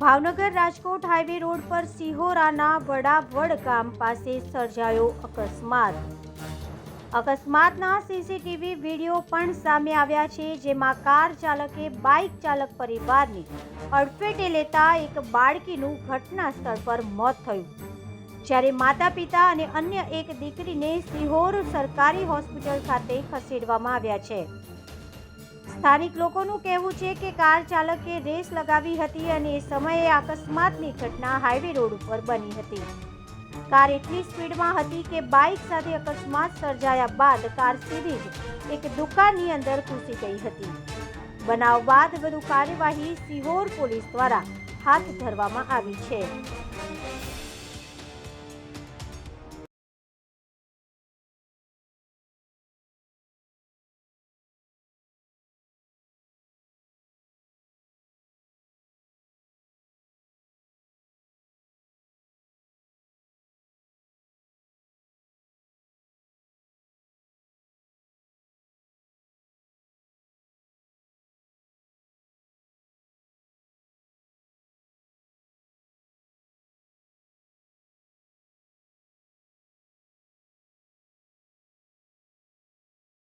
Bhavnagar Rajkot highway road પર સિહોરાના વડાવડ ગામ પાસે સર્જાયો અકસ્માત. અકસ્માતના સીસીટીવી વીડિયો પણ સામે આવ્યા છે, જેમાં કાર ચાલકે, બાઇક ચાલક પરિવારની અડફેટે લેતા એક બાળકીનું ઘટના સ્થળ પર મોત થયું. જ્યારે માતા પિતા અને અન્ય એક દીકરીને સિહોર સરકારી હોસ્પિટલ ખાતે ખસેડવામાં આવ્યા છે. સ્થાનિક લોકોનું કહેવું છે કે કાર ચાલકે રેસ લગાવી હતી અને એ સમયે અકસ્માતની ઘટના હાઈવે રોડ ઉપર બની હતી. કાર એટલી સ્પીડમાં હતી કે બાઇક સાથે અકસ્માત સર્જાયા બાદ કાર સીધી જ એક દુકાનની અંદર ઘૂસી ગઈ હતી. બનાવ બાદ વધુ કાર્યવાહી સિહોર પોલીસ દ્વારા હાથ ધરવામાં આવી છે.